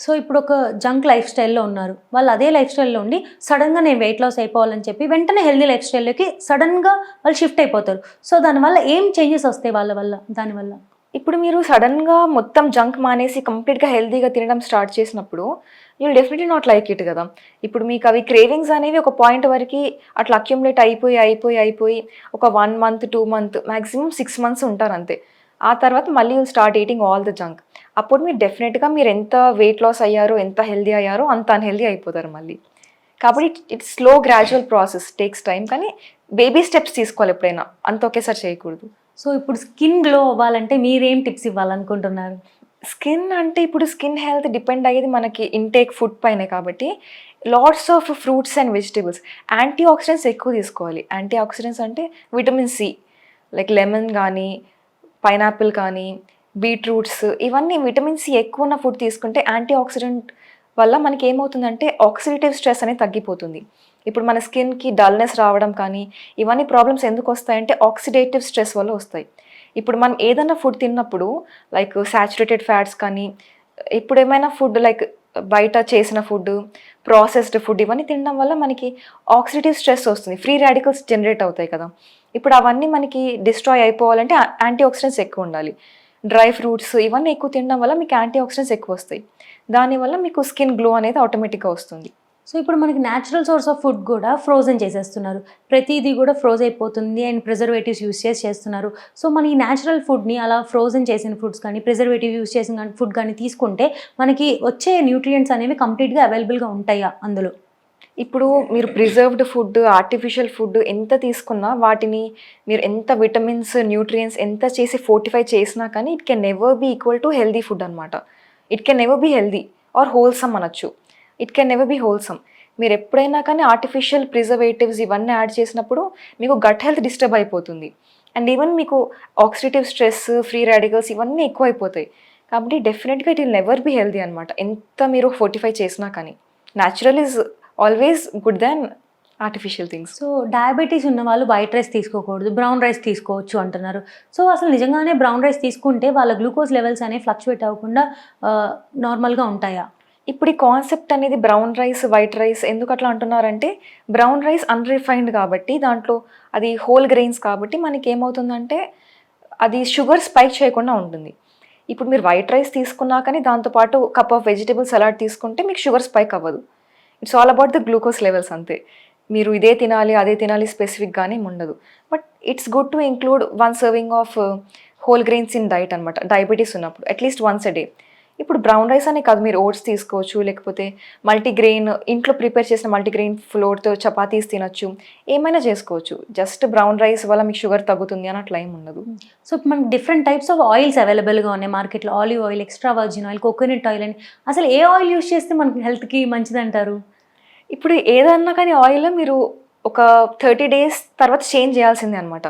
So ఇప్పుడు ఒక junk life స్టైల్లో ఉన్నారు. వాళ్ళు అదే లైఫ్ స్టైల్లో ఉండి సడన్గా నేను వెయిట్ లాస్ అయిపోవాలని చెప్పి వెంటనే హెల్దీ లైఫ్ స్టైల్లోకి సడన్గా వాళ్ళు షిఫ్ట్ అయిపోతారు. సో దానివల్ల ఏం చేంజెస్ వస్తాయి వాళ్ళ వల్ల దానివల్ల ఇప్పుడు మీరు సడన్గా మొత్తం జంక్ మానేసి కంప్లీట్గా హెల్తీగా తినడం స్టార్ట్ చేసినప్పుడు you definitely not like it కదా. ఇప్పుడు మీకు అవి క్రేవింగ్స్ అనేవి ఒక పాయింట్ వరకు అట్లా అక్యుములేట్ అయిపోయి అయిపోయి అయిపోయి ఒక one month two month maximum six months ఉంటారు అంతే. ఆ తర్వాత మళ్ళీ you start eating all the junk అప్పుడు మీరు డెఫినెట్గా మీరు ఎంత వెయిట్ లాస్ అయ్యారో ఎంత హెల్దీ అయ్యారో అంత అన్హెల్దీ అయిపోతారు మళ్ళీ. కాబట్టి it's slow gradual process takes time కానీ బేబీ స్టెప్స్ తీసుకోవాలి ఎప్పుడైనా. అంత ఒకేసారి చేయకూడదు. సో ఇప్పుడు స్కిన్ గ్లో అవ్వాలంటే మీరేం టిప్స్ ఇవ్వాలనుకుంటున్నారు? స్కిన్ అంటే ఇప్పుడు స్కిన్ హెల్త్ డిపెండ్ అయ్యేది మనకి ఇంటేక్ ఫుడ్ పైనే కాబట్టి lots of fruits and vegetables anti oxidants ఎక్కువ తీసుకోవాలి. యాంటీ ఆక్సిడెంట్స్ అంటే విటమిన్ సి లైక్ లెమన్ కానీ పైనాపిల్ కానీ బీట్రూట్స్ ఇవన్నీ విటమిన్ సి ఎక్కువ ఉన్న ఫుడ్ తీసుకుంటే యాంటీ ఆక్సిడెంట్ వల్ల మనకి ఏమవుతుందంటే ఆక్సిడేటివ్ స్ట్రెస్ అనేది తగ్గిపోతుంది. ఇప్పుడు మన స్కిన్కి డల్నెస్ రావడం కానీ ఇవన్నీ ప్రాబ్లమ్స్ ఎందుకు వస్తాయంటే ఆక్సిడేటివ్ స్ట్రెస్ వల్ల వస్తాయి. ఇప్పుడు మనం ఏదైనా ఫుడ్ తిన్నప్పుడు లైక్ సాచురేటెడ్ ఫ్యాట్స్ కానీ ఇప్పుడు ఏమైనా ఫుడ్ లైక్ బయట చేసిన ఫుడ్ ప్రాసెస్డ్ ఫుడ్ ఇవన్నీ తినడం వల్ల మనకి ఆక్సిడేటివ్ స్ట్రెస్ వస్తుంది. ఫ్రీ రాడికల్స్ జనరేట్ అవుతాయి కదా. ఇప్పుడు అవన్నీ మనకి డిస్ట్రాయ్ అయిపోవాలంటే యాంటీ ఆక్సిడెంట్స్ ఎక్కువ ఉండాలి. డ్రై ఫ్రూట్స్ ఇవన్నీ ఎక్కువ తినడం వల్ల మీకు యాంటీ ఆక్సిడెంట్స్ ఎక్కువ వస్తాయి. దానివల్ల మీకు స్కిన్ గ్లో అనేది ఆటోమేటిక్గా వస్తుంది. సో ఇప్పుడు మనకి న్యాచురల్ సోర్స్ ఆఫ్ ఫుడ్ కూడా ఫ్రోజన్ చేసేస్తున్నారు. ప్రతిదీ కూడా ఫ్రోజ్ అయిపోతుంది అండ్ ప్రిజర్వేటివ్స్ యూస్ చేసి చేస్తున్నారు. సో మన ఈ న్యాచురల్ ఫుడ్ని అలా ఫ్రోజన్ చేసిన ఫుడ్స్ కానీ ప్రిజర్వేటివ్ యూస్ చేసిన ఫుడ్ కానీ తీసుకుంటే మనకి వచ్చే న్యూట్రియంట్స్ అనేవి కంప్లీట్గా అవైలబుల్గా ఉంటాయా అందులో? ఇప్పుడు మీరు ప్రిజర్వ్డ్ ఫుడ్ ఆర్టిఫిషియల్ ఫుడ్ ఎంత తీసుకున్నా వాటిని మీరు ఎంత విటమిన్స్ న్యూట్రియన్స్ ఎంత చేసి ఫోర్టిఫై చేసినా కానీ it can never be equal to healthy food అనమాట it can never be healthy or wholesome అనొచ్చు. It can never be wholesome మీరు ఎప్పుడైనా కానీ ఆర్టిఫిషియల్ ప్రిజర్వేటివ్స్ ఇవన్నీ యాడ్ చేసినప్పుడు మీకు గట్ హెల్త్ డిస్టర్బ్ అయిపోతుంది. అండ్ ఈవెన్ మీకు ఆక్సిడేటివ్ స్ట్రెస్ ఫ్రీ రాడికల్స్ ఇవన్నీ ఎక్కువైపోతాయి. కాబట్టి డెఫినెట్గా it will never be healthy అనమాట ఎంత మీరు ఫోర్టిఫై చేసినా కానీ. Natural is always good than artificial things so diabetes ఉన్న వాళ్ళు వైట్ రైస్ తీసుకోకూడదు బ్రౌన్ రైస్ తీసుకోవచ్చు అంటున్నారు. సో అసలు నిజంగానే బ్రౌన్ రైస్ తీసుకుంటే వాళ్ళ గ్లూకోజ్ లెవెల్స్ అనేవి ఫ్లక్చువేట్ అవ్వకుండా uh, నార్మల్గా ఉంటాయా? ఇప్పుడు ఈ కాన్సెప్ట్ అనేది బ్రౌన్ రైస్ వైట్ రైస్ ఎందుకు అట్లా అంటున్నారంటే బ్రౌన్ రైస్ అన్రిఫైన్డ్ కాబట్టి దాంట్లో అది హోల్ గ్రెయిన్స్ కాబట్టి మనకి ఏమవుతుందంటే అది షుగర్ స్పైక్ చేయకుండా ఉంటుంది. ఇప్పుడు మీరు వైట్ రైస్ తీసుకున్నా కానీ దాంతోపాటు కప్ ఆఫ్ వెజిటేబుల్ సలాడ్ తీసుకుంటే మీకు షుగర్ స్పైక్ అవ్వదు. It's all about the glucose levels అంతే. మీరు ఇదే తినాలి అదే తినాలి స్పెసిఫిక్గానే ఉండదు. But it's good to include one serving of whole grains in diet అనమాట డయాబెటీస్ ఉన్నప్పుడు at least once a day ఇప్పుడు బ్రౌన్ రైస్ అనే కాదు మీరు ఓట్స్ తీసుకోవచ్చు లేకపోతే మల్టీగ్రెయిన్ ఇంట్లో ప్రిపేర్ చేసిన మల్టీగ్రెయిన్ ఫ్లోర్తో చపాతీస్ తినొచ్చు. ఏమైనా చేసుకోవచ్చు. జస్ట్ బ్రౌన్ రైస్ వల్ల మీకు షుగర్ తగ్గుతుంది అని అట్లా ఏం ఉండదు. సో మనకి డిఫరెంట్ టైప్స్ ఆఫ్ ఆయిల్స్ అవైలబుల్గా ఉన్నాయి మార్కెట్లో. Olive oil extra virgin oil coconut oil అని. అసలు ఏ ఆయిల్ యూస్ చేస్తే మనకి హెల్త్కి మంచిది అంటారు ఇప్పుడు ఏదన్నా కానీ ఆయిల్ మీరు ఒక థర్టీ డేస్ తర్వాత చేంజ్ చేయాల్సిందే అనమాట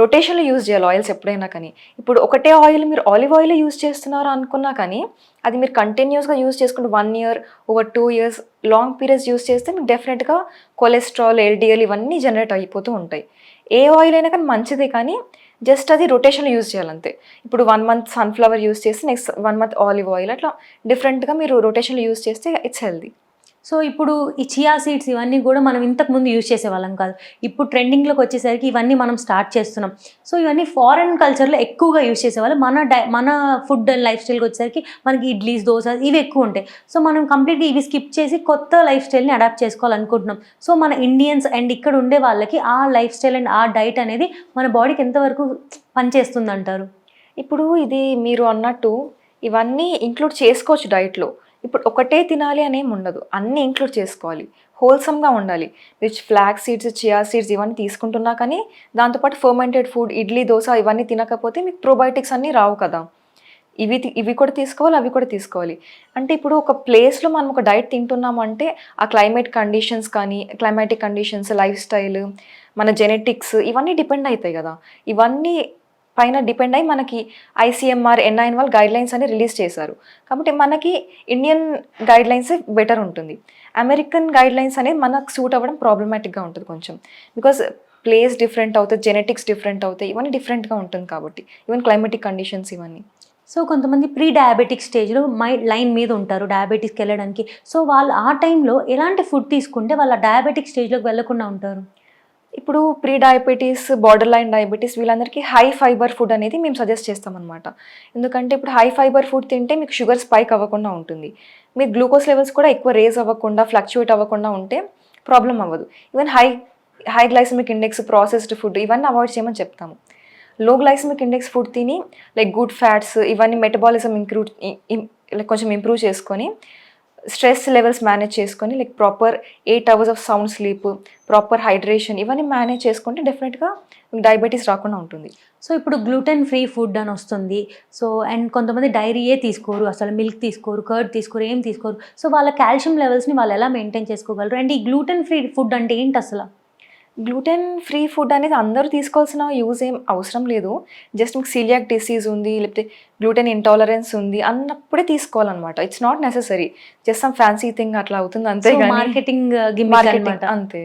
రొటేషన్లో యూజ్ చేయాలి ఆయిల్స్ ఎప్పుడైనా కానీ. ఇప్పుడు ఒకటే ఆయిల్ మీరు ఆలివ్ ఆయిల్ యూజ్ చేస్తున్నారు అనుకున్నా కానీ అది మీరు కంటిన్యూస్గా యూజ్ చేసుకుంటే one year over two years long periods use చేస్తే మీకు డెఫినెట్గా కొలెస్ట్రాల్ ఎల్డిఎల్ ఇవన్నీ జనరేట్ అయిపోతూ ఉంటాయి. ఏ ఆయిల్ అయినా కానీ మంచిదే కానీ జస్ట్ అది రొటేషన్లో యూజ్ చేయాలంతే. ఇప్పుడు వన్ మంత్ సన్ఫ్లవర్ యూజ్ చేసి next one month olive oil అట్లా డిఫరెంట్గా మీరు రొటేషన్లో యూజ్ చేస్తే ఇట్స్ హెల్దీ సో ఇప్పుడు ఈ చియా సీడ్స్ ఇవన్నీ కూడా మనం ఇంతకుముందు యూజ్ చేసేవాళ్ళం కాదు. ఇప్పుడు ట్రెండింగ్లోకి వచ్చేసరికి ఇవన్నీ మనం స్టార్ట్ చేస్తున్నాం. సో ఇవన్నీ ఫారెన్ కల్చర్లో ఎక్కువగా యూజ్ చేసేవాళ్ళు. మన డై మన ఫుడ్ అండ్ లైఫ్ స్టైల్కి వచ్చేసరికి మనకి ఇడ్లీస్ దోశ ఇవి ఎక్కువ ఉంటాయి. సో మనం కంప్లీట్గా ఇవి స్కిప్ చేసి కొత్త లైఫ్ స్టైల్ని అడాప్ట్ చేసుకోవాలనుకుంటున్నాం. సో మన ఇండియన్స్ అండ్ ఇక్కడ ఉండే వాళ్ళకి ఆ లైఫ్ స్టైల్ అండ్ ఆ డైట్ అనేది మన బాడీకి ఎంతవరకు పనిచేస్తుంది అంటారు ఇప్పుడు ఇది మీరు అన్నట్టు ఇవన్నీ ఇంక్లూడ్ చేసుకోవచ్చు డైట్లో ఇప్పుడు ఒకటే తినాలి అనేం ఉండదు. అన్నీ ఇంక్లూడ్ చేసుకోవాలి. హోల్సమ్గా ఉండాలి. Which flax seeds chia seeds ఇవన్నీ తీసుకుంటున్నా కానీ దాంతోపాటు ఫర్మెంటెడ్ ఫుడ్ ఇడ్లీ దోశ ఇవన్నీ తినకపోతే మీకు ప్రోబయోటిక్స్ అన్నీ రావు కదా. ఇవి తి- ఇవి కూడా తీసుకోవాలి అవి కూడా తీసుకోవాలి. అంటే ఇప్పుడు ఒక ప్లేస్లో మనం ఒక డైట్ తింటున్నాము అంటే ఆ క్లైమేట్ కండిషన్స్ కానీ క్లైమాటిక్ కండిషన్స్ లైఫ్ స్టైల్ మన జెనెటిక్స్ ఇవన్నీ డిపెండ్ అవుతాయి కదా. ఇవన్నీ పైన డిపెండ్ అయ్యి మనకి ఐసీఎంఆర్ ఎన్ఐఎన్ వాళ్ళు గైడ్ లైన్స్ అని రిలీజ్ చేశారు. కాబట్టి మనకి ఇండియన్ గైడ్ లైన్స్ బెటర్ ఉంటుంది. అమెరికన్ గైడ్ లైన్స్ అనేది మనకు సూట్ అవ్వడం ప్రాబ్లమాటిక్గా ఉంటుంది కొంచెం. బికాస్ ప్లేస్ డిఫరెంట్ అవుతుంది జెనెటిక్స్ డిఫరెంట్ అవుతాయి ఇవన్నీ డిఫరెంట్గా ఉంటుంది కాబట్టి. ఈవెన్ క్లైమేటిక్ కండిషన్స్ ఇవన్నీ. సో కొంతమంది ప్రీ డయాబెటిక్ స్టేజ్లో మై లైన్ మీద ఉంటారు డయాబెటిక్స్కి వెళ్ళడానికి. సో వాళ్ళు ఆ టైంలో ఎలాంటి ఫుడ్ తీసుకుంటే వాళ్ళ డయాబెటిక్ స్టేజ్లోకి వెళ్ళకుండా ఉంటారు? ఇప్పుడు pre diabetes borderline diabetes వీళ్ళందరికీ హై ఫైబర్ ఫుడ్ అనేది మేము సజెస్ట్ చేస్తామన్నమాట. ఎందుకంటే ఇప్పుడు హై ఫైబర్ ఫుడ్ తింటే మీకు షుగర్ స్పైక్ అవ్వకుండా ఉంటుంది. మీ గ్లూకోజ్ లెవెల్స్ కూడా ఎక్కువ రేజ్ అవ్వకుండా ఫ్లక్చువేట్ అవ్వకుండా ఉంటే ప్రాబ్లం అవ్వదు. Even high high glycemic index processed food ఇవన్నీ అవాయిడ్ చేయమని చెప్తాము. లో గ్లైసమిక్ ఇండెక్స్ ఫుడ్ తిని లైక్ గుడ్ ఫ్యాట్స్ ఇవన్నీ మెటబాలిజం ఇంక్రూవ్ లైక్ కొంచెం ఇంప్రూవ్ చేసుకొని స్ట్రెస్ లెవెల్స్ మేనేజ్ చేసుకొని like proper eight hours of sound sleep proper hydration ఇవన్నీ manage చేసుకుంటే డెఫినెట్గా డయాబెటీస్ రాకుండా ఉంటుంది. సో ఇప్పుడు గ్లూటెన్ ఫ్రీ ఫుడ్ అని వస్తుంది. సో అండ్ కొంతమంది డైరీయే తీసుకోరు. అసలు మిల్క్ తీసుకోరు కర్డ్ తీసుకోరు ఏం తీసుకోరు. సో వాళ్ళ కాల్షియం లెవెల్స్ని వాళ్ళు ఎలా మెయింటైన్ చేసుకోగలరు? అండ్ ఈ గ్లూటెన్ ఫ్రీ ఫుడ్ అంటే ఏంటి అసలు? గ్లూటెన్ ఫ్రీ ఫుడ్ అనేది అందరూ తీసుకోవాల్సిన యూజ్ ఏం అవసరం లేదు. జస్ట్ మీకు సీలియాక్ డిసీజ్ ఉంది లేకపోతే గ్లూటెన్ ఇంటాలరెన్స్ ఉంది అన్నప్పుడే తీసుకోవాలన్నమాట. It's not necessary just some fancy thing అట్లా అవుతుంది అంతే మార్కెటింగ్ మార్కెటింగ్ అంతే.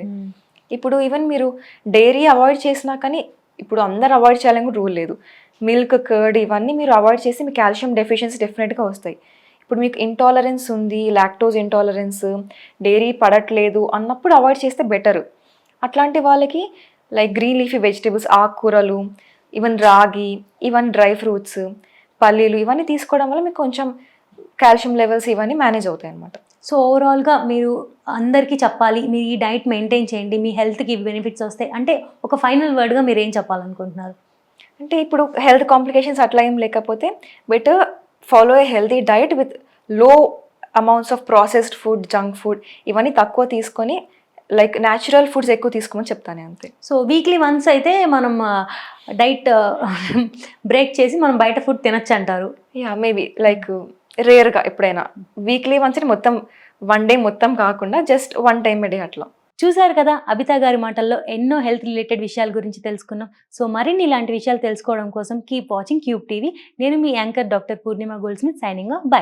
ఇప్పుడు ఈవెన్ మీరు డైరీ అవాయిడ్ చేసినా కానీ ఇప్పుడు అందరు అవాయిడ్ చేయాలని కూడా రూల్ లేదు. మిల్క్ కర్డ్ ఇవన్నీ మీరు అవాయిడ్ చేసి మీ కాల్షియం డెఫిషియన్సీ డెఫినెట్గా వస్తాయి. ఇప్పుడు మీకు ఇంటాలరెన్స్ ఉంది లాక్టోజ్ ఇంటాలరెన్స్ డైరీ పడట్లేదు అన్నప్పుడు అవాయిడ్ చేస్తే బెటర్ అట్లాంటి వాళ్ళకి లైక్ గ్రీన్ లీఫీ వెజిటేబుల్స్ ఆకుకూరలు even ragi even dry fruits పల్లీలు ఇవన్నీ తీసుకోవడం వల్ల మీకు కొంచెం కాల్షియం లెవెల్స్ ఇవన్నీ మేనేజ్ అవుతాయి అన్నమాట సో ఓవరాల్గా మీరు అందరికీ చెప్పాలి మీరు ఈ డైట్ మెయింటైన్ చేయండి మీ హెల్త్కి బెనిఫిట్స్ వస్తాయి. అంటే ఒక ఫైనల్ వర్డ్గా మీరు ఏం చెప్పాలనుకుంటున్నారు? అంటే ఇప్పుడు హెల్త్ కాంప్లికేషన్స్ అట్లా ఏం లేకపోతే better follow a healthy diet with low amounts of processed food junk food ఇవన్నీ తక్కువ తీసుకొని లైక్ న్యాచురల్ ఫుడ్స్ ఎక్కువ తీసుకోమని చెప్తాను అంతే. సో వీక్లీ వన్స్ అయితే మనం డైట్ బ్రేక్ చేసి మనం బయట ఫుడ్ తినచ్చు అంటారు. యా మేబీ లైక్ రేర్గా ఎప్పుడైనా. వీక్లీ వన్స్ మొత్తం వన్ డే మొత్తం కాకుండా జస్ట్ వన్ టైం డే అట్లా. చూశారు కదా అబితా గారి మాటల్లో ఎన్నో హెల్త్ రిలేటెడ్ విషయాల గురించి తెలుసుకున్నాం. సో మరిన్ని ఇలాంటి విషయాలు తెలుసుకోవడం కోసం కీప్ వాచింగ్ క్యూబ్ టీవీ నేను మీ anchor doctor Poornima Goldsmith signing off bye